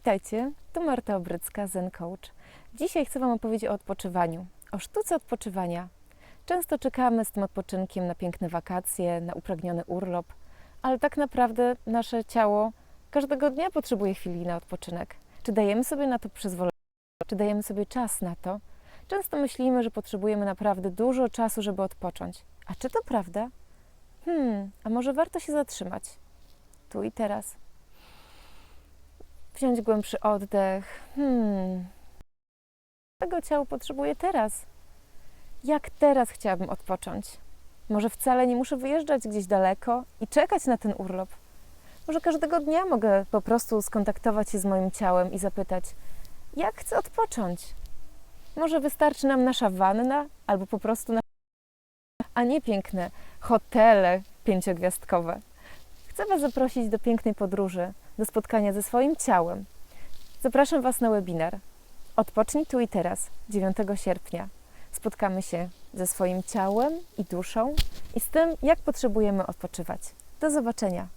Witajcie, tu Marta Obrycka, Zen Coach. Dzisiaj chcę Wam opowiedzieć o odpoczywaniu, o sztuce odpoczywania. Często czekamy z tym odpoczynkiem na piękne wakacje, na upragniony urlop, ale tak naprawdę nasze ciało każdego dnia potrzebuje chwili na odpoczynek. Czy dajemy sobie na to przyzwolenie? Czy dajemy sobie czas na to? Często myślimy, że potrzebujemy naprawdę dużo czasu, żeby odpocząć. A czy to prawda? Hmm, a może warto się zatrzymać? Tu i teraz. Wziąć głębszy oddech. Hmm. Czego ciało potrzebuje teraz? Jak teraz chciałabym odpocząć? Może wcale nie muszę wyjeżdżać gdzieś daleko i czekać na ten urlop. Może każdego dnia mogę po prostu skontaktować się z moim ciałem i zapytać, jak chcę odpocząć? Może wystarczy nam nasza wanna albo po prostu na... a nie piękne hotele pięciogwiazdkowe. Chcę Was zaprosić do pięknej podróży, do spotkania ze swoim ciałem. Zapraszam Was na webinar. Odpocznij tu i teraz, 9 sierpnia. Spotkamy się ze swoim ciałem i duszą i z tym, jak potrzebujemy odpoczywać. Do zobaczenia.